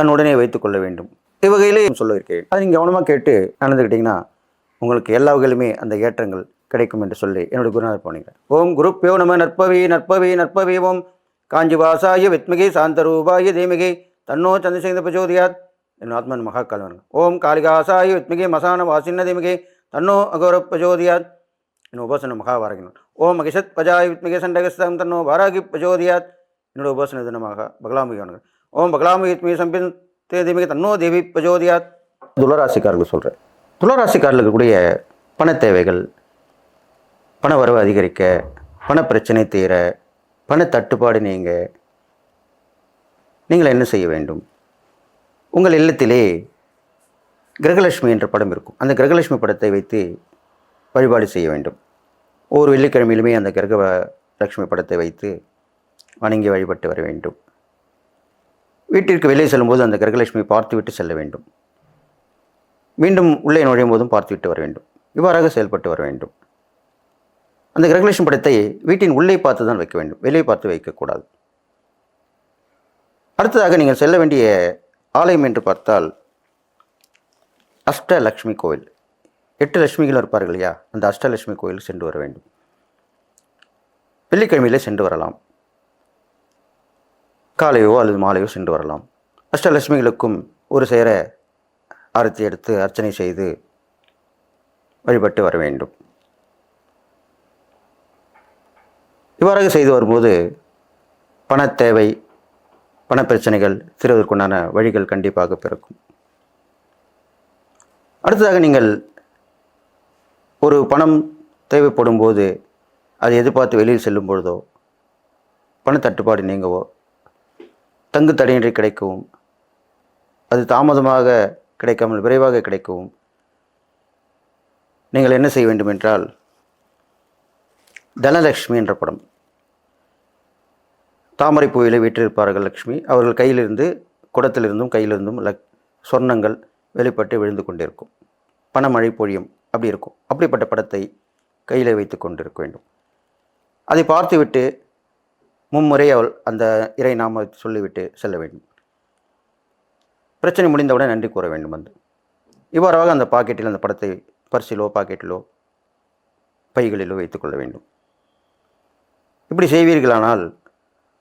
தன்னுடனே வைத்துக் கொள்ள வேண்டும். இவ்வகையிலே சொல்லியிருக்கேன் அதை நீங்கள் கவனமாக கேட்டு நடந்துக்கிட்டிங்கன்னா உங்களுக்கு எல்லா வகையிலுமே அந்த ஏற்றங்கள் கிடைக்கும் என்று சொல்லி என்னுடைய குருநாதர் போனீங்க ஓம் குருப்பியோ நம நற்பவி நற்பவி நற்பவி ஓம். காஞ்சிவாசாய வித்மிகை சாந்தரூபாய தீமிகை தன்னோ சந்திரசேகர பிரச்சோதியாத். என் ஆத்மன் மகாகால் ஓம் காளிகாசாய வித்மிகை மசான வாசின்ன தீமிகை தன்னோ அகோர பிரச்சோதியாத். என்னோட உபாசன மகாவாரகினன் ஓம் மகிஷத் பஜாய் வித்மிகை சண்டகஸ்தம் தன்னோ வாராகி பிரச்சோதியாத். என்னோட உபாசன தினமாக பகலாமுகி ஓம் பகலாமுகி சம்பின் தேதிமிக தன்னோ தேவி பிரஜோதியா துளராசிக்காரர்கள் சொல்கிறேன் துளராசிக்காரில் இருக்கக்கூடிய பண தேவைகள் பண வரவு அதிகரிக்க பண பிரச்சனை தீர பண தட்டுப்பாடு நீங்க நீங்கள் என்ன செய்ய வேண்டும்? உங்கள் இல்லத்திலே கிரகலட்சுமி என்ற படம் இருக்கும். அந்த கிரகலட்சுமி படத்தை வைத்து வழிபாடு செய்ய வேண்டும். ஒவ்வொரு வெள்ளிக்கிழமையிலுமே அந்த கிரக லட்சுமி படத்தை வைத்து வணங்கி வழிபட்டு வர வேண்டும். வீட்டிற்கு வெளியே செல்லும்போது அந்த கிரகலட்சுமியை பார்த்துவிட்டு செல்ல வேண்டும். மீண்டும் உள்ளே நுழையும் போதும் பார்த்துவிட்டு வர வேண்டும். இவ்வாறாக செயல்பட்டு வர வேண்டும். அந்த கிரகலட்சுமி படத்தை வீட்டின் உள்ளே பார்த்து தான் வைக்க வேண்டும். வெளியே பார்த்து வைக்கக்கூடாது அடுத்ததாக நீங்கள் செல்ல வேண்டிய ஆலயம் என்று பார்த்தால் அஷ்டலக்ஷ்மி கோவில். எட்டு லட்சுமிகள் இருப்பார்கள் இல்லையா? அந்த அஷ்டலட்சுமி கோயில் சென்று வர வேண்டும். வெள்ளிக்கிழமையிலே சென்று வரலாம். காலையோ அல்லது மாலையோ சென்று வரலாம். அஷ்டலட்சுமிகளுக்கும் ஒரு சேர ஆரத்தி எடுத்து அர்ச்சனை செய்து வழிபட்டு வர வேண்டும். இவ்வாறாக செய்து வரும்போது பணத்தேவை தேவை தீர்வதற்குண்டான வழிகள் கண்டிப்பாக பிறக்கும். அடுத்ததாக நீங்கள் ஒரு பணம் தேவைப்படும் போது அதை எதிர்பார்த்து வெளியில் செல்லும் பொழுதோ பணத்தட்டுப்பாடு நீங்கவோ தங்கு தடையின்றி கிடைக்கவும் அது தாமதமாக கிடைக்காமல் விரைவாக கிடைக்கவும் நீங்கள் என்ன செய்ய வேண்டும் என்றால் தனலக்ஷ்மி என்ற படம். தாமரை பூவில் வீற்றிருப்பார்கள் லக்ஷ்மி. அவர்கள் கையிலிருந்து குடத்திலிருந்தும் கையிலிருந்தும் லக் சொர்ணங்கள் வெளிப்பட்டு விழுந்து கொண்டிருக்கும். பணமழை பொழியும். அப்படி இருக்கும். அப்படிப்பட்ட படத்தை கையில் வைத்து கொண்டிருக்க வேண்டும். அதை பார்த்துவிட்டு மும்முறை அவள் அந்த இறை நாம சொல்லிவிட்டு செல்ல வேண்டும். பிரச்சனை முடிந்தவுடன் நன்றி கூற வேண்டும் வந்து. இவ்வாறாக அந்த பாக்கெட்டில் அந்த படத்தை பர்சிலோ பாக்கெட்டிலோ பைகளிலோ வைத்துக்கொள்ள வேண்டும். இப்படி செய்வீர்களானால்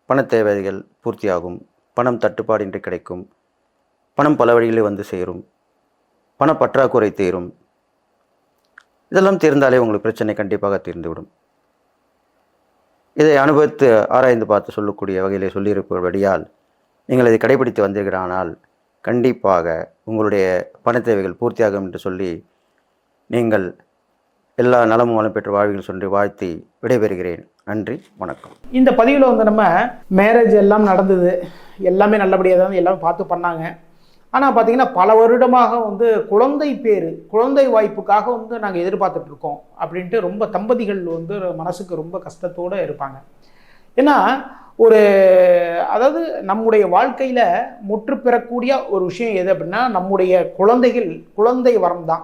பண தேவைகள் பூர்த்தியாகும் பணம் தட்டுப்பாடின்றி கிடைக்கும் பணம் பல வழிகளில் வந்து சேரும் பண பற்றாக்குறை தீரும். இதெல்லாம் தீர்ந்தாலே உங்களுக்கு பிரச்சனை கண்டிப்பாக தீர்ந்துவிடும். இதை அனுபவித்து ஆராய்ந்து பார்த்து சொல்லக்கூடிய வகையிலே சொல்லியிருப்பபடியால் நீங்கள் இதை கடைபிடித்து வந்தீர்களானால் கண்டிப்பாக உங்களுடைய பண தேவைகள் பூர்த்தியாகும் என்று சொல்லி நீங்கள் எல்லா நலமும் வளம் பெற்று வாழ்வில் சொல்லி வாழ்த்தி விடைபெறுகிறேன். நன்றி வணக்கம். இந்த பதிவில் வந்து நம்ம மேரேஜ் எல்லாம் நடந்தது. எல்லாமே நல்லபடியாக தான் எல்லாமே பார்த்து பண்ணாங்க. ஆனால் பார்த்தீங்கன்னா பல வருடமாக வந்து குழந்தை பேர் குழந்தை வாய்ப்புக்காக வந்து நாங்கள் எதிர்பார்த்துட்ருக்கோம் அப்படின்ட்டு ரொம்ப தம்பதிகள் வந்து மனசுக்கு ரொம்ப கஷ்டத்தோடு இருப்பாங்க. ஏன்னா ஒரு அதாவது நம்முடைய வாழ்க்கையில் முற்று பெறக்கூடிய ஒரு விஷயம் எது அப்படின்னா நம்முடைய குழந்தைகள் குழந்தை வரம் தான்.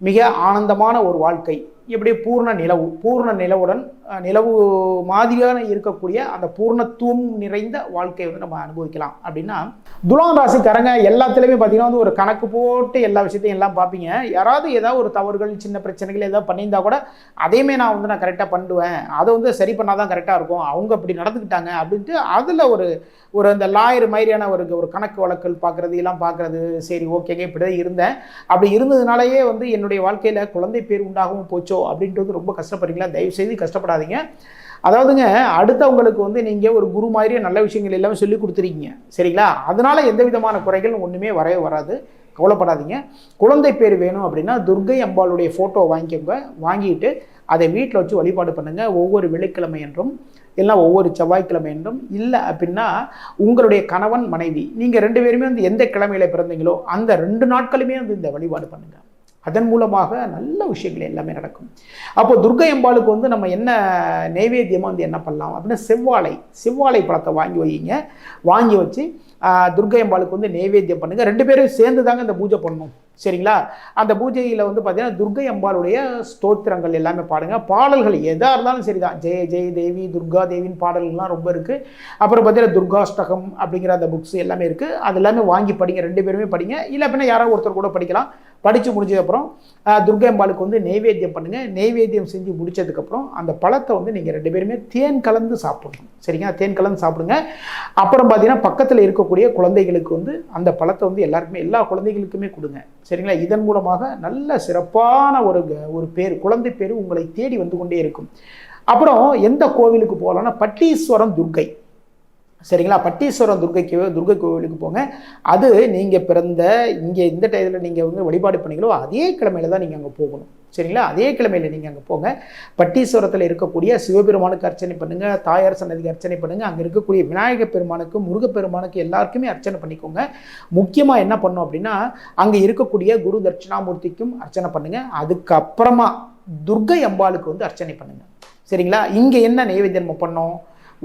மிக ஆனந்தமான ஒரு வாழ்க்கை. இப்படி பூர்ண நிலவு பூர்ண நிலவுடன் நிலவு மாதிரியான இருக்கக்கூடிய அந்த பூர்ணத்துவம் நிறைந்த வாழ்க்கையை வந்து நம்ம அனுபவிக்கலாம். அப்படின்னா துலாம் ராசிக்காரங்க எல்லாத்துலேயுமே பார்த்தீங்கன்னா வந்து ஒரு கணக்கு போட்டு எல்லா விஷயத்தையும் எல்லாம் பார்ப்பீங்க யாராவது ஏதாவது ஒரு தவறுகள் சின்ன பிரச்சனைகள் ஏதாவது பண்ணியிருந்தா கூட அதையுமே நான் வந்து நான் கரெக்டாக பண்ணுவேன். அதை வந்து சரி பண்ணால் தான் கரெக்டாக இருக்கும். அவங்க அப்படி நடந்துக்கிட்டாங்க அப்படின்ட்டு அதில் ஒரு ஒரு அந்த லாயர் மாதிரியான ஒரு ஒரு கணக்கு வழக்கல் பார்க்குறது எல்லாம் பார்க்குறது சரி ஓகேங்க இப்படி தான் இருந்தேன். அப்படி இருந்ததுனாலேயே வந்து என்னுடைய வாழ்க்கையில் குழந்தை பேர் உண்டாகவும் போச்சோ அப்படின்ட்டு வந்து ரொம்ப கஷ்டப்படுறீங்களா? தயவு செய்து பண்ணாதீங்க அதாவதுங்க அடுத்தவங்களுக்கு வந்து நீங்கள் ஒரு குரு மாதிரி நல்ல விஷயங்கள் எல்லாமே சொல்லி கொடுத்துருக்கீங்க. சரிங்களா? அதனால எந்த விதமான குறைகள் ஒன்றுமே வரவே வராது. கவலைப்படாதீங்க. குழந்தை பேர் வேணும் அப்படின்னா துர்கை அம்பாளுடைய ஃபோட்டோ வாங்கிக்கோங்க. வாங்கிட்டு அதை வீட்டில் வச்சு வழிபாடு பண்ணுங்கள் ஒவ்வொரு வெள்ளிக்கிழமை என்றும் எல்லாம் ஒவ்வொரு செவ்வாய்க்கிழமை என்றும் இல்லை அப்படின்னா உங்களுடைய கணவன் மனைவி. நீங்கள் ரெண்டு பேருமே வந்து எந்த கிழமையில் பிறந்தீங்களோ அந்த ரெண்டு நாட்களுமே வந்து இந்த வழிபாடு பண்ணுங்கள் அதன் மூலமாக நல்ல விஷயங்கள் எல்லாமே நடக்கும். அப்போ துர்கை அம்பாளுக்கு வந்து நம்ம என்ன நைவேத்தியமாக வந்து என்ன பண்ணலாம்? அப்படின்னா செவ்வாழை செவ்வாழை பழத்தை வாங்கி வைங்க வாங்கி வச்சு துர்கை அம்பாளுக்கு வந்து நைவேத்தியம் பண்ணுங்கள் ரெண்டு பேரும் சேர்ந்து தாங்க இந்த பூஜை பண்ணணும். சரிங்களா? அந்த பூஜையில் வந்து பார்த்தீங்கன்னா துர்கை அம்பாளுடைய ஸ்தோத்திரங்கள் எல்லாமே பாடுங்க. பாடல்கள் எதாக இருந்தாலும் சரிதான். ஜெய ஜெய தேவி துர்கா தேவின்னு பாடல்கள்லாம் ரொம்ப இருக்குது அப்புறம் பார்த்தீங்கன்னா துர்காஷ்டகம் அப்படிங்கிற அந்த புக்ஸ் எல்லாமே இருக்குது அது எல்லாமே வாங்கி படிங்க. ரெண்டு பேருமே படிங்க. இல்லை அப்படின்னா யாராவது ஒருத்தர் கூட படிக்கலாம். படித்து முடிஞ்சதுக்கப்புறம் துர்கை அம்பாளுக்கு வந்து நெய்வேத்தியம் பண்ணுங்கள் நெய்வேத்தியம் செஞ்சு முடிச்சதுக்கப்புறம் அந்த பழத்தை வந்து நீங்கள் ரெண்டு பேருமே தேன் கலந்து சாப்பிடணும். சரிங்களா? தேன் கலந்து சாப்பிடுங்க. அப்புறம் பார்த்தீங்கன்னா பக்கத்தில் இருக்கக்கூடிய குழந்தைகளுக்கு வந்து அந்த பழத்தை வந்து எல்லாருக்குமே எல்லா குழந்தைகளுக்குமே கொடுங்க. சரிங்களா? இதன் மூலமாக நல்ல சிறப்பான ஒரு ஒரு பேர் குழந்தை பேர் உங்களை தேடி வந்து கொண்டே இருக்கும். அப்புறம் எந்த கோவிலுக்கு போகலாம்னா பட்டீஸ்வரம் துர்கை. சரிங்களா? பட்டீஸ்வரம் துர்கைக்கு துர்கை கோவிலுக்கு போங்க. அது நீங்கள் பிறந்த இங்கே இந்த டயத்தில் நீங்கள் வந்து வழிபாடு பண்ணீங்களோ அதே கிழமையில தான் நீங்கள் அங்கே போகணும். சரிங்களா? அதே கிழமையில நீங்கள் அங்கே போங்க. பட்டீஸ்வரத்தில் இருக்கக்கூடிய சிவபெருமானுக்கு அர்ச்சனை பண்ணுங்க தாயார் சன்னதிக்கு அர்ச்சனை பண்ணுங்க. அங்கே இருக்கக்கூடிய விநாயக பெருமானுக்கு முருகப்பெருமானுக்கு எல்லாருக்குமே அர்ச்சனை பண்ணிக்கோங்க. முக்கியமாக என்ன பண்ணோம் அப்படின்னா அங்கே இருக்கக்கூடிய குரு தட்சிணாமூர்த்திக்கும் அர்ச்சனை பண்ணுங்க. அதுக்கப்புறமா துர்கை அம்பாளுக்கு வந்து அர்ச்சனை பண்ணுங்க. சரிங்களா? இங்கே என்ன நைவேத்தியம் பண்ணோம்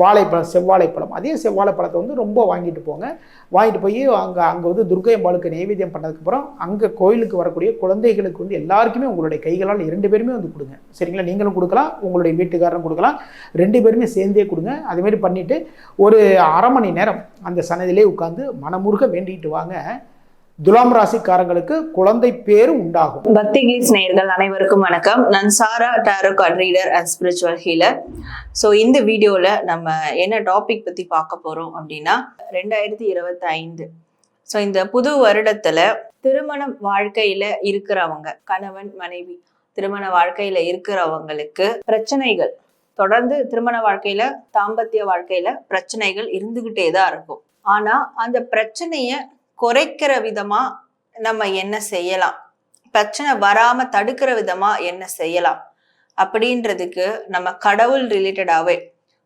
வாழைப்பழம் செவ்வாழைப்பழம். அதே செவ்வாழைப்பழத்தை வந்து ரொம்ப வாங்கிட்டு போங்க. வாங்கிட்டு போய் அங்கே அங்கே வந்து துர்கை அம்பாளுக்கு நைவேத்தியம் பண்ணதுக்கப்புறம் அங்கே கோயிலுக்கு வரக்கூடிய குழந்தைகளுக்கு வந்து எல்லாருக்குமே உங்களுடைய கைகளால் இரண்டு பேருமே வந்து கொடுங்க. சரிங்களா? நீங்களும் கொடுக்கலாம் உங்களுடைய வீட்டுக்காரரும் கொடுக்கலாம். ரெண்டு பேருமே சேர்ந்தே கொடுங்க. அதுமாரி பண்ணிவிட்டு ஒரு அரை மணி நேரம் அந்த சன்னதியிலே உட்காந்து மனமுருக வேண்டிட்டு வாங்க. துலாம் ராசிக்காரங்களுக்கு குழந்தை பேர் உண்டாகும். பக்தி கிளீஸ் நேயர்கள் அனைவருக்கும் வணக்கம். நான் Sara tarot card reader and spiritual healer so இந்த வீடியோவில் நம்ம என்ன டாபிக் பற்றி பார்க்க போகிறோம் அப்படின்னா ரெண்டாயிரத்தி இருபத்தி ஐந்து ஸோ இந்த புது வருடத்தில் திருமண வாழ்க்கையில் இருக்கிறவங்க கணவன் மனைவி திருமண வாழ்க்கையில் இருக்கிறவங்களுக்கு பிரச்சனைகள் தொடர்ந்து திருமண வாழ்க்கையில தாம்பத்திய வாழ்க்கையில பிரச்சனைகள் இருந்துகிட்டே தான் இருக்கும். ஆனா அந்த பிரச்சனைய குறைக்கிற விதமா நம்ம என்ன செய்யலாம்? பிரச்சனை வராம தடுக்கிற விதமா என்ன செய்யலாம்? அப்படின்றதுக்கு நம்ம கடவுள் ரிலேட்டடாவே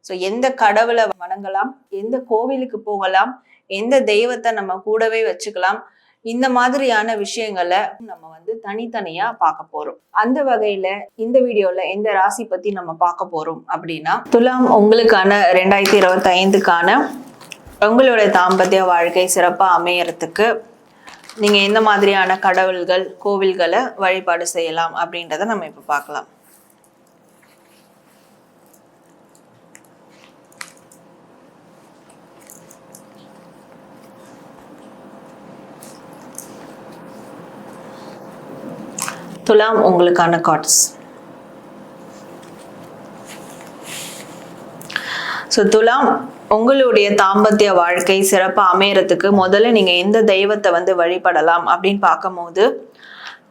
ஸோ எந்த கடவுளை வணங்கலாம்? எந்த கோவிலுக்கு போகலாம்? எந்த தெய்வத்தை நம்ம கூடவே வச்சுக்கலாம்? இந்த மாதிரியான விஷயங்களை நம்ம வந்து தனித்தனியா பார்க்க போறோம். அந்த வகையில இந்த வீடியோல எந்த ராசி பத்தி நம்ம பார்க்க போறோம் அப்படின்னா துலாம் உங்களுக்கான ரெண்டாயிரத்தி இருபத்தி ஐந்துக்கான உங்களுடைய தாம்பத்திய வாழ்க்கை சிறப்பா அமையறதுக்கு நீங்க எந்த மாதிரியான கடவுள்கள் கோவில்களை வழிபாடு செய்யலாம் அப்படின்றத நம்ம இப்ப பார்க்கலாம். துலாம் உங்களுக்கான கார்ட்ஸ் ஸோ துலாம் உங்களுடைய தாம்பத்திய வாழ்க்கை சிறப்பாக அமையறதுக்கு முதல்ல நீங்கள் எந்த தெய்வத்தை வந்து வழிபடலாம் அப்படின்னு பார்க்கும்போது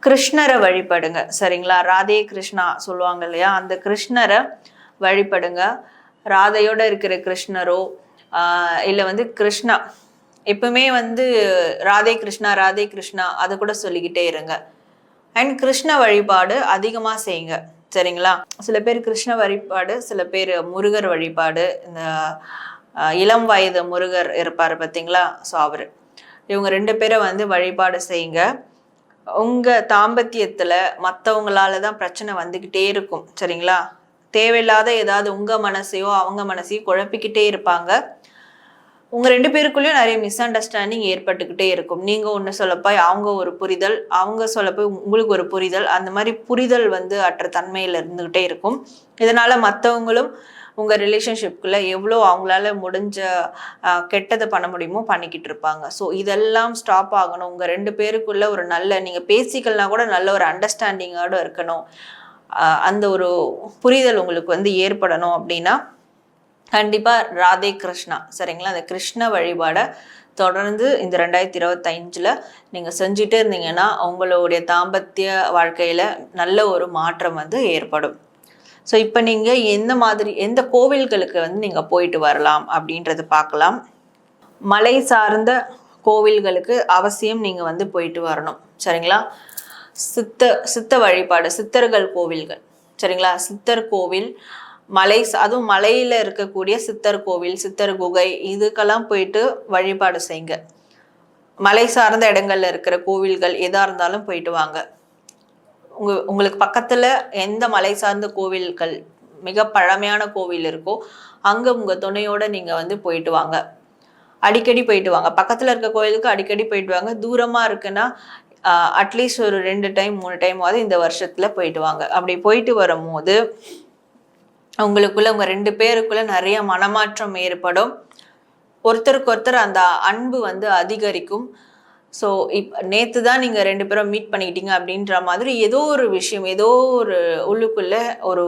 கிருஷ்ணரை வழிபடுங்க. சரிங்களா? ராதே கிருஷ்ணா சொல்லுவாங்க இல்லையா? அந்த கிருஷ்ணரை வழிபடுங்க. ராதையோட இருக்கிற கிருஷ்ணரோ இல்லை வந்து கிருஷ்ணா எப்பவுமே வந்து ராதே கிருஷ்ணா ராதே கிருஷ்ணா அதை கூட சொல்லிக்கிட்டே இருங்க. அண்ட் கிருஷ்ண வழிபாடு அதிகமாக செய்யுங்க. சரிங்களா? சில பேர் கிருஷ்ண வழிபாடு சில பேர் முருகர் வழிபாடு இந்த இளம் வயது முருகர் இருப்பார் பார்த்தீங்களா? ஸோ அவர். இவங்க ரெண்டு பேரை வந்து வழிபாடு செய்யுங்க. உங்கள் தாம்பத்தியத்தில் மற்றவங்களால தான் பிரச்சனை வந்துக்கிட்டே இருக்கும் சரிங்களா? தேவையில்லாத ஏதாவது உங்கள் மனசையோ அவங்க மனசையோ குழப்பிக்கிட்டே இருப்பாங்க. உங்க ரெண்டு பேருக்குள்ளேயும் நிறைய மிஸ் அண்டர்ஸ்டாண்டிங் ஏற்பட்டுக்கிட்டே இருக்கும். நீங்க ஒண்ணு சொல்லப்போய் அவங்க ஒரு புரிதல் அவங்க சொல்லப்போய் உங்களுக்கு ஒரு புரிதல் அந்த மாதிரி புரிதல் வந்து அற்ற தன்மையில இருந்துகிட்டே இருக்கும். இதனால மற்றவங்களும் உங்கள் ரிலேஷன்ஷிப்குள்ள எவ்வளோ அவங்களால முடிஞ்ச கெட்டதை பண்ண முடியுமோ பண்ணிக்கிட்டு இருப்பாங்க. ஸோ இதெல்லாம் ஸ்டாப் ஆகணும். உங்கள் ரெண்டு பேருக்குள்ள ஒரு நல்ல நீங்கள் பேசிக்கல்னா கூட நல்ல ஒரு அண்டர்ஸ்டாண்டிங்கோடு இருக்கணும். அந்த ஒரு புரிதல் உங்களுக்கு வந்து ஏற்படணும் அப்படின்னா கண்டிப்பாக ராதே கிருஷ்ணா. சரிங்களா? அந்த கிருஷ்ண வழிபாடை தொடர்ந்து இந்த ரெண்டாயிரத்தி இருபத்தஞ்சில் நீங்கள் செஞ்சுட்டே இருந்தீங்கன்னா உங்களுடைய தாம்பத்திய வாழ்க்கையில் நல்ல ஒரு மாற்றம் வந்து ஏற்படும். ஸோ இப்போ நீங்கள் எந்த மாதிரி எந்த கோவில்களுக்கு வந்து நீங்கள் போயிட்டு வரலாம் அப்படின்றத பார்க்கலாம். மலை சார்ந்த கோவில்களுக்கு அவசியம் நீங்கள் வந்து போயிட்டு வரணும். சரிங்களா? சித்த சித்த வழிபாடு சித்தர்கள் கோவில்கள். சரிங்களா? சித்தர் கோவில் மலை அதுவும் மலையில் இருக்கக்கூடிய சித்தர் கோவில் சித்தர் குகை இதுக்கெல்லாம் போயிட்டு வழிபாடு செய்யுங்க. மலை சார்ந்த இடங்கள்ல இருக்கிற கோவில்கள் எதாக இருந்தாலும் போயிட்டு வாங்க. உங்க உங்களுக்கு பக்கத்துல எந்த மலை சார்ந்த கோவில்கள் மிக பழமையான கோவில் இருக்கோ அங்க உங்க துணையோட நீங்க வந்து போயிட்டு வாங்க. அடிக்கடி போயிட்டு வாங்க. பக்கத்துல இருக்க கோயிலுக்கு அடிக்கடி போயிட்டு வாங்க. தூரமா இருக்குன்னா அட்லீஸ்ட் ஒரு ரெண்டு டைம் மூணு டைமாவது இந்த வருஷத்துல போயிட்டு வாங்க. அப்படி போயிட்டு வரும்போது உங்களுக்குள்ள உங்க ரெண்டு பேருக்குள்ள நிறைய மனமாற்றம் ஏற்படும். ஒருத்தருக்கு ஒருத்தர் அந்த அன்பு வந்து அதிகரிக்கும். ஸோ இப் நேற்று தான் நீங்கள் ரெண்டு பேரும் மீட் பண்ணிக்கிட்டீங்க அப்படின்ற மாதிரி ஏதோ ஒரு விஷயம் ஏதோ ஒரு உள்ளுக்குள்ளே ஒரு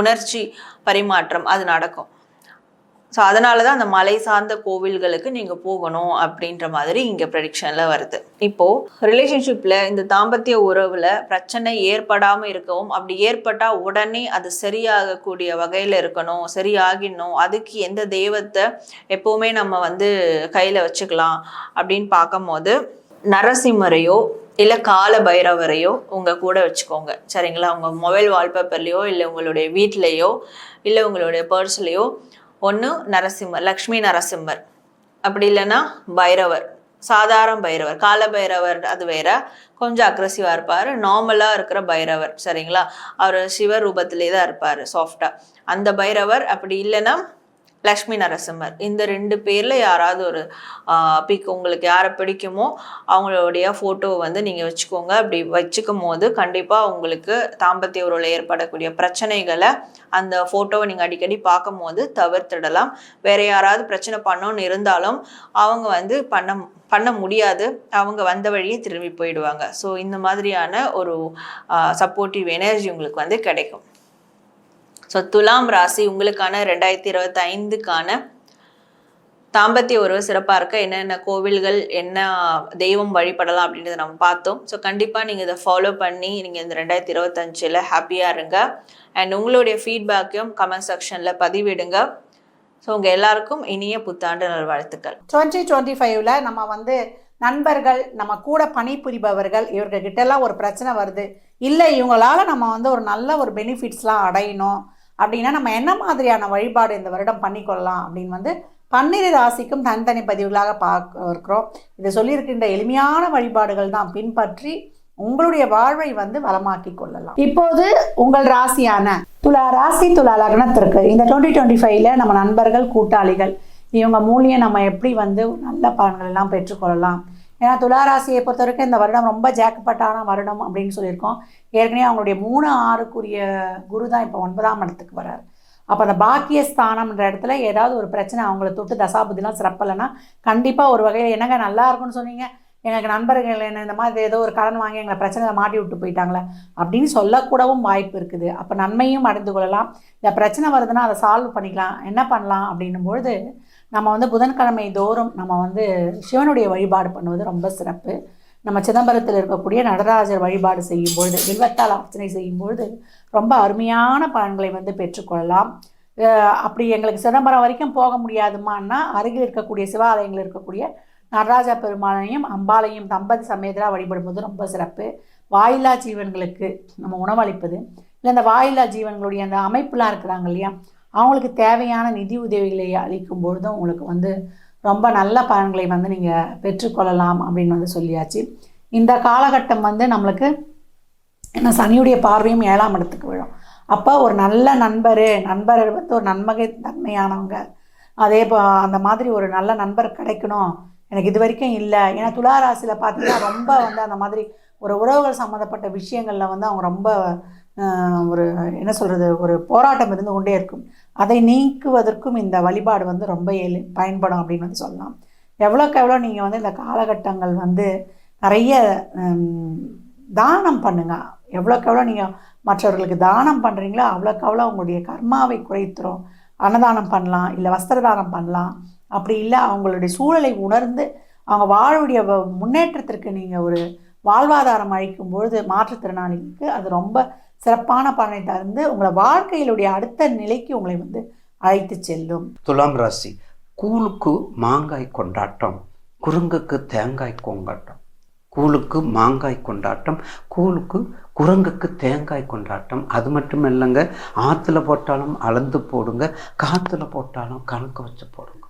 உணர்ச்சி பரிமாற்றம் அது நடக்கும். ஸோ அதனால தான் அந்த மலை சார்ந்த கோவில்களுக்கு நீங்கள் போகணும் அப்படின்ற மாதிரி இங்கே ப்ரெடிக்ஷனில் வருது. இப்போது ரிலேஷன்ஷிப்பில் இந்த தாம்பத்திய உறவில் பிரச்சனை ஏற்படாமல் இருக்கவும் அப்படி ஏற்பட்டால் உடனே அது சரியாகக்கூடிய வகையில் இருக்கணும் சரியாகிடணும் அதுக்கு எந்த தெய்வத்தை எப்போவுமே நம்ம வந்து கையில் வச்சுக்கலாம் அப்படின்னு பார்க்கும்போது நரசிம்மரையோ இல்லை கால பைரவரையோ உங்கள் கூட வச்சுக்கோங்க. சரிங்களா? உங்கள் மொபைல் வால்பேப்பர்லேயோ இல்லை உங்களுடைய வீட்லேயோ இல்லை உங்களுடைய பர்ஸ்லேயோ ஒன்று நரசிம்மர் லக்ஷ்மி நரசிம்மர். அப்படி இல்லைன்னா பைரவர் சாதாரண பைரவர் கால பைரவர் அது வேற. கொஞ்சம் அக்ரஸிவாக இருப்பார். நார்மலாக இருக்கிற பைரவர் சரிங்களா? அவர் சிவ ரூபத்திலே தான் இருப்பார் சாஃப்டாக அந்த பைரவர் அப்படி இல்லைன்னா லக்ஷ்மி நரசிம்மர். இந்த ரெண்டு பேரில் யாராவது ஒரு பிக் உங்களுக்கு யாரை பிடிக்குமோ அவங்களுடைய ஃபோட்டோவை வந்து நீங்கள் வச்சுக்கோங்க. அப்படி வச்சுக்கும் போது கண்டிப்பாக உங்களுக்கு தாம்பத்திய உறவில் ஏற்படக்கூடிய பிரச்சனைகளை அந்த ஃபோட்டோவை நீங்கள் அடிக்கடி பார்க்கும் போது தவிர்த்திடலாம். வேற யாராவது பிரச்சனை பண்ணோன்னு இருந்தாலும் அவங்க வந்து பண்ண பண்ண முடியாது. அவங்க வந்த வழியே திரும்பி போயிடுவாங்க. ஸோ இந்த மாதிரியான ஒரு சப்போர்ட்டிவ் எனர்ஜி உங்களுக்கு வந்து கிடைக்கும். ஸோ துலாம் ராசி உங்களுக்கான ரெண்டாயிரத்தி இருபத்தி ஐந்துக்கான தாம்பத்திய உறவு சிறப்பாக இருக்க. என்னென்ன கோவில்கள் என்ன தெய்வம் வழிபடலாம் அப்படின்றத நம்ம பார்த்தோம். ஸோ கண்டிப்பாக நீங்கள் இதை ஃபாலோ பண்ணி நீங்கள் இந்த ரெண்டாயிரத்தி இருபத்தஞ்சில் ஹாப்பியாக இருங்க. அண்ட் உங்களுடைய ஃபீட்பேக்கையும் கமெண்ட் செக்ஷனில் பதிவிடுங்க. ஸோ உங்கள் எல்லாருக்கும் இனிய புத்தாண்டு நல்வாழ்த்துக்கள். டுவெண்ட்டி டுவெண்ட்டி ஃபைவ்ல நம்ம வந்து நண்பர்கள் நம்ம கூட பணிபுரிபவர்கள் இவர்கிட்ட எல்லாம் ஒரு பிரச்சனை வருது. இல்லை இவங்களால நம்ம வந்து ஒரு நல்ல ஒரு பெனிஃபிட்ஸ்லாம் அடையணும். அப்படின்னா நம்ம என்ன மாதிரியான வழிபாடு இந்த வருடம் பண்ணிக்கொள்ளலாம் அப்படின்னு வந்து பன்னிரு ராசிக்கும் தனித்தனி பதிவுகளாக பார்க்க இருக்கிறோம் இதை சொல்லியிருக்கின்ற எளிமையான வழிபாடுகள் தான். பின்பற்றி உங்களுடைய வாழ்வை வந்து வளமாக்கி கொள்ளலாம். இப்போது உங்கள் ராசியான துலா ராசி துலா லக்னத்திற்கு இந்த டுவெண்ட்டி டுவெண்ட்டி ஃபைவ்ல நம்ம நண்பர்கள் கூட்டாளிகள் இவங்க மூலியம் நம்ம எப்படி வந்து நல்ல பலன்கள் எல்லாம் பெற்றுக்கொள்ளலாம் ஏன்னா துளாராசியை பொறுத்த வரைக்கும் இந்த வருடம் ரொம்ப ஜாக்கப்பட்டான வருடம் அப்படின்னு சொல்லியிருக்கோம். ஏற்கனவே அவங்களுடைய மூணு ஆறுக்குரிய குரு தான் இப்போ ஒன்பதாம் இடத்துக்கு வரார் அப்போ அந்த பாக்கியஸ்தானம்ன்ற இடத்துல ஏதாவது ஒரு பிரச்சனை அவங்கள தொட்டு தசாபதிலாம் சிறப்பில்லைன்னா கண்டிப்பாக ஒரு வகையில் என்னங்க நல்லா இருக்கும்னு சொன்னீங்க? எங்களுக்கு நண்பர்கள் என்ன இந்த மாதிரி ஏதோ ஒரு கடன் வாங்கி எங்களை பிரச்சனையில் மாட்டி விட்டு போயிட்டாங்களே அப்படின்னு சொல்லக்கூடவும் வாய்ப்பு இருக்குது. அப்போ நன்மையும் அடைந்து கொள்ளலாம். இந்த பிரச்சனை வருதுன்னா அதை சால்வ் பண்ணிக்கலாம். என்ன பண்ணலாம் அப்படின்னும் பொழுது நம்ம வந்து புதன்கிழமை தோறும் நம்ம வந்து சிவனுடைய வழிபாடு பண்ணுவது ரொம்ப சிறப்பு. நம்ம சிதம்பரத்தில் இருக்கக்கூடிய நடராஜர் வழிபாடு செய்யும் பொழுது வில்வத்தால் அர்ச்சனை செய்யும் பொழுது ரொம்ப அருமையான பலன்களை வந்து பெற்றுக்கொள்ளலாம். அப்படி எங்களுக்கு சிதம்பரம் வரைக்கும் போக முடியாதுமான்னா அருகில் இருக்கக்கூடிய சிவாலயங்கள் இருக்கக்கூடிய நடராஜா பெருமாளையும் அம்பாளையும் தம்பதி சமேதராக வழிபடும்போது ரொம்ப சிறப்பு. வாயில்லா ஜீவன்களுக்கு நம்ம உணவளிப்பது இல்லை அந்த வாயில்லா ஜீவன்களுடைய அந்த அமைப்புலாம் இருக்கிறாங்க இல்லையா அவங்களுக்கு தேவையான நிதி உதவிகளை அளிக்கும் பொழுதும் உங்களுக்கு வந்து ரொம்ப நல்ல பலன்களை வந்து நீங்கள் பெற்றுக்கொள்ளலாம் அப்படின்னு வந்து சொல்லியாச்சு. இந்த காலகட்டம் வந்து நம்மளுக்கு என்ன சனியுடைய பார்வையும் ஏழாம் இடத்துக்கு விழும். அப்போ ஒரு நல்ல நண்பர் நண்பர் வந்து ஒரு நன்மகை தன்மையானவங்க அதே இப்போ அந்த மாதிரி ஒரு நல்ல நண்பர் கிடைக்கணும். எனக்கு இது வரைக்கும் இல்லை. ஏன்னா துளாராசியில் பார்த்தீங்கன்னா ரொம்ப வந்து அந்த மாதிரி ஒரு உறவுகள் சம்மந்தப்பட்ட விஷயங்களில் வந்து அவங்க ரொம்ப ஒரு என்ன சொல்கிறது ஒரு போராட்டம் இருந்து கொண்டே இருக்கும். அதை நீக்குவதற்கும் இந்த வழிபாடு வந்து ரொம்ப எளி பயன்படும் அப்படின்னு வந்து சொல்லலாம். எவ்வளோக்கு எவ்வளோ நீங்கள் வந்து இந்த காலகட்டங்கள் வந்து நிறைய தானம் பண்ணுங்கள் எவ்வளோக்கு எவ்வளோ நீங்கள் மற்றவர்களுக்கு தானம் பண்ணுறீங்களோ அவ்வளோக்கு அவ்வளோ உங்களுடைய கர்மாவை குறைத்துரும். அன்னதானம் பண்ணலாம் இல்லை வஸ்திர தானம் பண்ணலாம். அப்படி இல்லை அவங்களுடைய சூழலை உணர்ந்து அவங்க வாழுடைய முன்னேற்றத்திற்கு நீங்கள் ஒரு வாழ்வாதாரம் அளிக்கும் பொழுது மாற்றுத்திறனாளிகளுக்கு அது ரொம்ப சிறப்பான பலனை தந்து உங்களை வாழ்க்கையிலுடைய அடுத்த நிலைக்கு உங்களை வந்து அழைத்து செல்லும். துலாம் ராசி கூழுக்கு மாங்காய் கொண்டாட்டம் குரங்குக்கு தேங்காய் கொண்டாட்டம். கூழுக்கு மாங்காய் கொண்டாட்டம் கூழுக்கு குரங்குக்கு தேங்காய் கொண்டாட்டம். அது மட்டும் இல்லைங்க ஆற்றுல போட்டாலும் அளந்து போடுங்க காற்றுல போட்டாலும் கணக்கு வச்சு போடுங்க.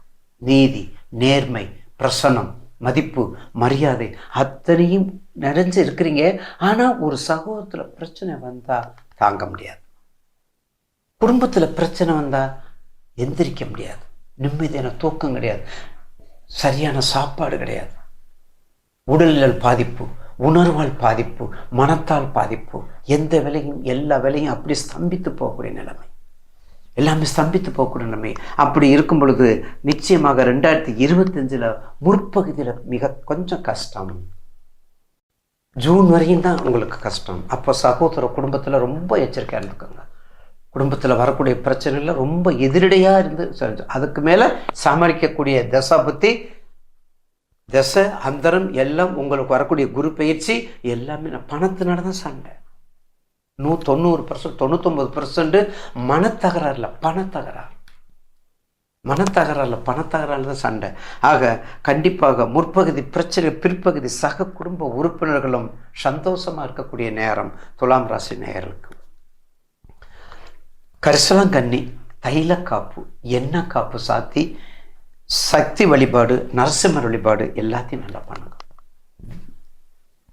நீதி நேர்மை பிரசனம் மதிப்பு மரியாதை அத்தனையும் நிறைஞ்சு இருக்கிறீங்க. ஆனால் ஒரு சகோதரத்தில் பிரச்சனை வந்தால் தாங்க முடியாது. குடும்பத்தில் பிரச்சனை வந்தால் எந்திரிக்க முடியாது. நிம்மதியான தூக்கம் கிடையாது. சரியான சாப்பாடு கிடையாது. உடல்நிலை பாதிப்பு உணர்வால் பாதிப்பு மனத்தால் பாதிப்பு எந்த வேலையும் எல்லா வேலையும் அப்படி ஸ்தம்பித்து போகக்கூடிய நிலைமை. எல்லாமே ஸ்தம்பித்து போகக்கூட நம்ம அப்படி இருக்கும் பொழுது நிச்சயமாக ரெண்டாயிரத்தி இருபத்தஞ்சில் முற்பகுதியில் மிக கொஞ்சம் கஷ்டம். ஜூன் வரையும் தான் உங்களுக்கு கஷ்டம். அப்போ சகோதர குடும்பத்தில் ரொம்ப எச்சரிக்கையாக இருந்துக்கோங்க. குடும்பத்தில் வரக்கூடிய பிரச்சனைகள் ரொம்ப எதிரடையாக இருந்து அதுக்கு மேலே சமாளிக்கக்கூடிய தசா பற்றி தசை அந்தரம் எல்லாம் உங்களுக்கு வரக்கூடிய குரு பயிற்சி எல்லாமே நான் பணத்தினால தான் சண்டை நூ தொண்ணூறு பர்சன்ட் தொண்ணூத்தொம்பது பர்சன்ட் மனத்தகராறுல பணத்தகராறு. மனத்தகராறுல பணத்தகராறு தான் சண்டை. ஆக கண்டிப்பாக முற்பகுதி பிரச்சனை பிற்பகுதி சக குடும்ப உறுப்பினர்களும் சந்தோஷமா இருக்கக்கூடிய நேரம் துலாம் ராசி நேயர்களுக்கு. கரிசலாங்கண்ணி தைலக்காப்பு எண்ணெய் காப்பு சாத்தி சக்தி வழிபாடு நரசிம்மர் வழிபாடு எல்லாத்தையும் நல்லா பண்ணுங்க.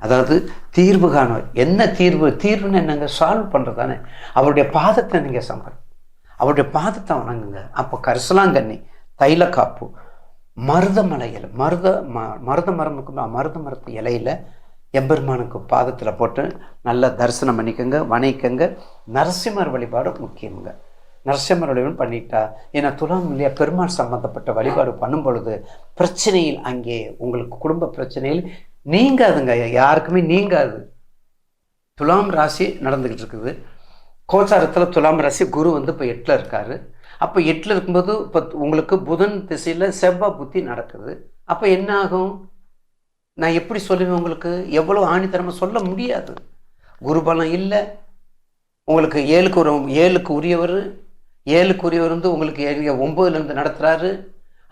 அதாவது தீர்வு காண என்ன தீர்வு? தீர்வுன்னு என்னங்க? சால்வ் பண்ணுறது தானே அவருடைய பாதத்தை நீங்கள் சம்பர் அவருடைய பாதத்தை வணங்குங்க. அப்போ கரிசலாங்கண்ணி தைலக்காப்பு மருதமலை இலை மருத ம மருத மரமுக்கு மருத மரத்து இலையில எம்பெருமானுக்கு பாதத்தில் போட்டு நல்லா தரிசனம் பண்ணிக்கோங்க வணங்கிக்கோங்க. நரசிம்மர் வழிபாடு முக்கியங்க நரசிம்மர் வழிபாடு பண்ணிட்டா ஏன்னா துலாம் இல்லையா பெருமாள் சம்பந்தப்பட்ட வழிபாடு பண்ணும் பொழுது பிரச்சனையில் அங்கே உங்களுக்கு குடும்ப பிரச்சனையில் நீங்காதுங்க. யாருக்குமே நீங்காது. துலாம் ராசி நடந்துக்கிட்டு இருக்குது. கோச்சாரத்தில் துலாம் ராசி குரு வந்து இப்போ எட்டில் இருக்காரு. அப்போ எட்டில் இருக்கும்போது இப்போ உங்களுக்கு புதன் திசையில் செவ்வாய் புத்தி நடக்குது. அப்போ என்ன ஆகும்? நான் எப்படி சொல்லுவேன் உங்களுக்கு? எவ்வளோ ஆணித்தரமாக சொல்ல முடியாது. குரு பலம் இல்லை. உங்களுக்கு ஏழுக்கு ஒரு ஏழுக்கு உரியவர். ஏழுக்கு உரியவர் வந்து உங்களுக்கு ஒம்பதுலேருந்து நடத்துகிறாரு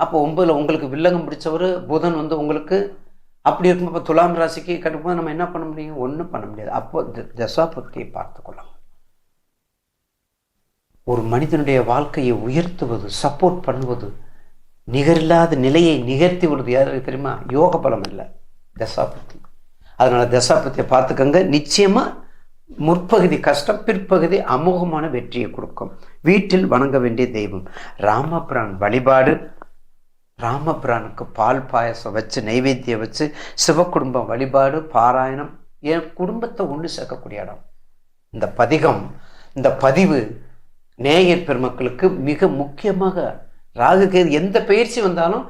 அப்போ ஒம்பதில் உங்களுக்கு வில்லங்கம் பிடிச்சவர். புதன் வந்து உங்களுக்கு அப்படி இருக்கும்போது இப்போ துலாம் ராசிக்கு கட்டும்போது நம்ம என்ன பண்ண முடியும்? ஒன்றும் பண்ண முடியாது. அப்போ த- தசாபுத்தியை பார்த்துக்கொள்ளலாம். ஒரு மனிதனுடைய வாழ்க்கையை உயர்த்துவது சப்போர்ட் பண்ணுவது நிகரில்லாத நிலையை நிகழ்த்தி விடுவது யாருக்கு தெரியுமா? யோக பலம் இல்லை. தசாபுத்தி அதனால் தசாபத்தியை பார்த்துக்கங்க. நிச்சயமாக முற்பகுதி கஷ்டம் பிற்பகுதி அமோகமான வெற்றியை கொடுக்கும். வீட்டில் வணங்க வேண்டிய தெய்வம். ராமபிரான் வழிபாடு ராமபிரானுக்கு பால் பாயசம் வச்சு நைவேத்தியம் வச்சு சிவக்குடும்பம் வழிபாடு பாராயணம் என் குடும்பத்தை ஒன்று சேர்க்கக்கூடிய இடம். இந்த பதிகம் இந்த பதிவு நேயர் பெருமக்களுக்கு மிக முக்கியமாக ராகுகேது எந்த பயிற்சி வந்தாலும்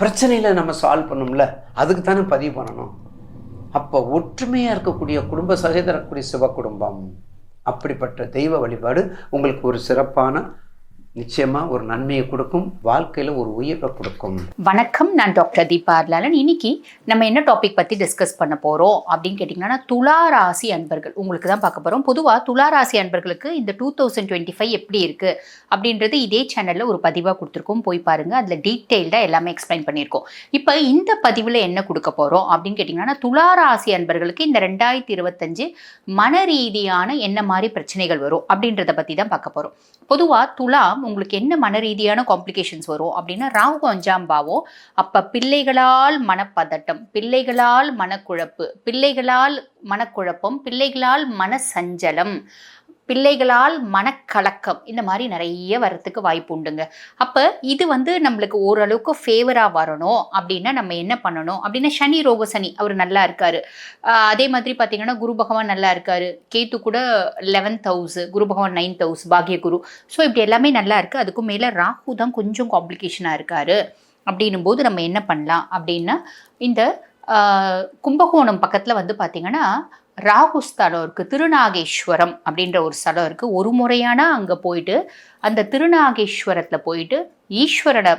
பிரச்சனையில் நம்ம சால்வ் பண்ணோம்ல அதுக்கு தானே பதிவு பண்ணணும். அப்போ ஒற்றுமையாக இருக்கக்கூடிய குடும்ப சகோதரக்கூடிய சிவ குடும்பம் அப்படிப்பட்ட தெய்வ வழிபாடு உங்களுக்கு ஒரு சிறப்பான நிச்சயமா ஒரு நன்மையை கொடுக்கும் வாழ்க்கையில ஒரு உயர்வை கொடுக்கும். வணக்கம் நான் டாக்டர் தீபா அர்லாலன். இன்னைக்கு நம்ம என்ன டாபிக் பற்றி டிஸ்கஸ் பண்ண போகிறோம் அப்படின்னு கேட்டிங்கன்னா துலா ராசி அன்பர்கள். உங்களுக்கு தான் பார்க்க போகிறோம் பொதுவாக துலா ராசி அன்பர்களுக்கு இந்த டூ தௌசண்ட் டுவெண்ட்டி ஃபைவ் எப்படி இருக்குது அப்படின்றது இதே சேனலில் ஒரு பதிவாக கொடுத்துருக்கோம். போய் பாருங்கள் அதில் டீட்டெயில்டாக எல்லாமே எக்ஸ்பிளைன் பண்ணியிருக்கோம். இப்போ இந்த பதிவில் என்ன கொடுக்க போகிறோம் அப்படின்னு கேட்டிங்கன்னா துலா ராசி அன்பர்களுக்கு இந்த ரெண்டாயிரத்தி இருபத்தஞ்சு மன ரீதியான என்ன மாதிரி பிரச்சனைகள் வரும் அப்படின்றத பற்றி தான் பார்க்க போகிறோம் பொதுவாக துலாம் உங்களுக்கு என்ன மன ரீதியான காம்ப்ளிகேஷன்ஸ் வரும் அப்படின்னா ராகு அஞ்சாம் பாவம் அப்ப பிள்ளைகளால் மனப்பதட்டம் பிள்ளைகளால் மனக்குழப்பு பிள்ளைகளால் மனக்குழப்பம் பிள்ளைகளால் மனசஞ்சலம் பிள்ளைகளால் மனக்கலக்கம். இந்த மாதிரி நிறைய வரத்துக்கு வாய்ப்பு உண்டுங்க. அப்போ இது வந்து நம்மளுக்கு ஓரளவுக்கு ஃபேவராக வரணும். அப்படின்னா நம்ம என்ன பண்ணணும்? அப்படின்னா சனி ரோக சனி அவர் நல்லா இருக்காரு. அதே மாதிரி பார்த்தீங்கன்னா குரு பகவான் நல்லா இருக்காரு. கேத்து கூட லெவன்த் ஹவுஸ் குரு பகவான் நைன்த் ஹவுஸ் பாக்ய குரு. ஸோ இப்படி எல்லாமே நல்லா இருக்குது அதுக்கும் மேலே ராகு தான் கொஞ்சம் காம்ப்ளிகேஷனாக இருக்காரு. அப்படின்னும் போது நம்ம என்ன பண்ணலாம்? அப்படின்னா இந்த கும்பகோணம் பக்கத்தில் வந்து பார்த்தீங்கன்னா ராகு ஸ்தலம் இருக்குது திருநாகேஸ்வரம் அப்படின்ற ஒரு ஸ்தலம் இருக்குது ஒரு முறையானா அங்கே போயிட்டு அந்த திருநாகேஸ்வரத்தில் போயிட்டு ஈஸ்வரனை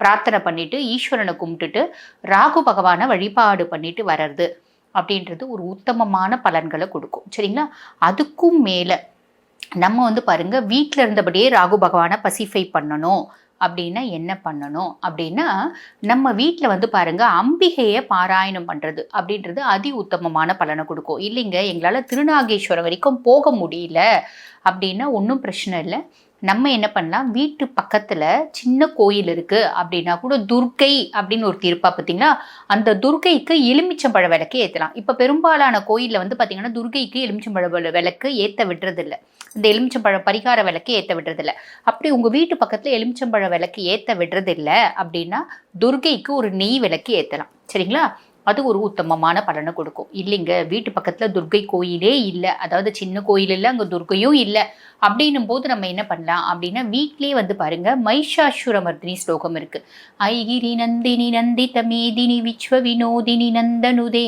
பிரார்த்தனை பண்ணிட்டு ஈஸ்வரனை கும்பிட்டுட்டு ராகு பகவானை வழிபாடு பண்ணிட்டு வர்றது அப்படின்றது ஒரு உத்தமமான பலன்களை கொடுக்கும். சரிங்களா? அதுக்கும் மேலே நம்ம வந்து பாருங்க வீட்டில் இருந்தபடியே ராகு பகவானை பசிஃபை பண்ணணும். அப்படின்னா என்ன பண்ணணும்? அப்படின்னா நம்ம வீட்டில் வந்து பாருங்க அம்பிகையை பாராயணம் பண்ணுறது அப்படின்றது அதி உத்தமமான பலனை கொடுக்கும். இல்லைங்க எங்களால் திருநாகேஸ்வரம் வரைக்கும் போக முடியல அப்படின்னா ஒன்றும் பிரச்சனை இல்லை. நம்ம என்ன பண்ணலாம்? வீட்டு பக்கத்தில் சின்ன கோயில் இருக்குது அப்படின்னா கூட துர்க்கை அப்படின்னு ஒரு தீர்ப்பாக பார்த்தீங்களா அந்த துர்க்கைக்கு எலுமிச்சம்பழ விளக்கு ஏற்றலாம் இப்போ பெரும்பாலான கோயிலில் வந்து பார்த்தீங்கன்னா துர்க்கைக்கு எலுமிச்சம்பழ விளக்கு ஏற்ற விடுறதில்ல. இந்த எலுமிச்சம்பழ பரிகார விளக்கு ஏற்ற விடுறதில்ல. அப்படி உங்கள் வீட்டு பக்கத்தில் எலுமிச்சம்பழ விளக்கு ஏற்ற விடுறதில்ல அப்படின்னா துர்க்கைக்கு ஒரு நெய் விளக்கு ஏற்றலாம் சரிங்களா? அது ஒரு உத்தமமான பலனை கொடுக்கும். இல்லைங்க வீட்டு பக்கத்தில் துர்க்கை கோயிலே இல்லை. அதாவது சின்ன கோயில் இல்லை அங்கே துர்க்கையும் இல்லை. அப்படின்னும் போது நம்ம என்ன பண்ணலாம் அப்படின்னா வீட்லேயே வந்து பாருங்க மைஷாசுரமர்தினி ஸ்லோகம் இருக்கு. ஐகிரி நந்தினி நந்தித மேதினி விஸ்வ வினோதினி நந்தனுதே.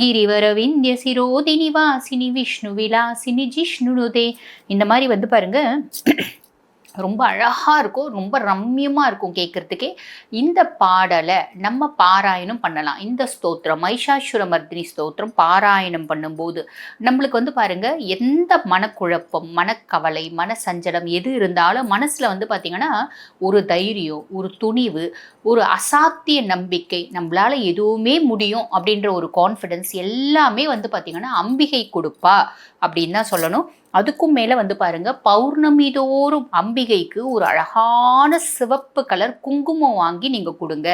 கிரிவர விந்திய சிரோதினி வாசினி விஷ்ணு விலாசினி ஜிஷ்ணுனுதே. இந்த மாதிரி வந்து பாருங்க ரொம்ப அழகாக இருக்கும் ரொம்ப ரம்மியமாக இருக்கும் கேட்குறதுக்கே இந்த பாடலை நம்ம பாராயணம் பண்ணலாம். இந்த ஸ்தோத்திரம் மைஷாசுரமர்தினி ஸ்தோத்திரம் பாராயணம் பண்ணும்போது நம்மளுக்கு வந்து பாருங்க எந்த மனக்குழப்பம் மனக்கவலை மனசஞ்சலம் எது இருந்தாலும் மனசில் வந்து பார்த்திங்கன்னா ஒரு தைரியம் ஒரு துணிவு ஒரு அசாத்திய நம்பிக்கை நம்மளால எதுவுமே முடியும் அப்படின்ற ஒரு கான்ஃபிடென்ஸ் எல்லாமே வந்து பார்த்திங்கன்னா அம்பிகை கொடுப்பா. அப்படின்னு தான் சொல்லணும். அதுக்கும் மேலே வந்து பாருங்க பௌர்ணமி தோறும் அம்பிகைக்கு ஒரு அழகான சிவப்பு கலர் குங்குமம் வாங்கி நீங்கள் கொடுங்க.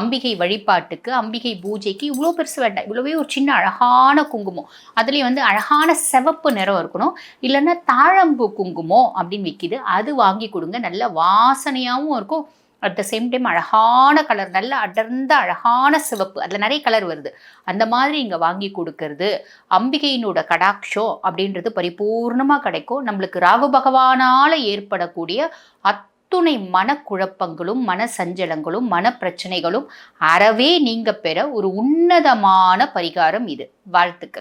அம்பிகை வழிபாட்டுக்கு அம்பிகை பூஜைக்கு இவ்வளோ பெருசு வேண்டாம். இவ்வளோவே ஒரு சின்ன அழகான குங்குமம். அதுலேயும் வந்து அழகான சிவப்பு நிறம் இருக்கணும். இல்லைன்னா தாழம்பு குங்குமம் அப்படின்னு விற்கிது அது வாங்கி கொடுங்க. நல்ல வாசனையாகவும் இருக்கும். அட் த சேம் டைம் அழகான கலர் நல்ல அடர்ந்த அழகான சிவப்பு. அதில் நிறைய கலர் வருது. அந்த மாதிரி இங்கே வாங்கி கொடுக்கறது அம்பிகையினோட கடாட்சம் அப்படின்றது பரிபூர்ணமாக கிடைக்கும். நம்மளுக்கு ராகு பகவானால் ஏற்படக்கூடிய அத்துணை மனக்குழப்பங்களும் மன சஞ்சலங்களும் மன பிரச்சனைகளும் அறவே நீங்க பெற ஒரு உன்னதமான பரிகாரம் இது. வாழ்த்துக்கள்.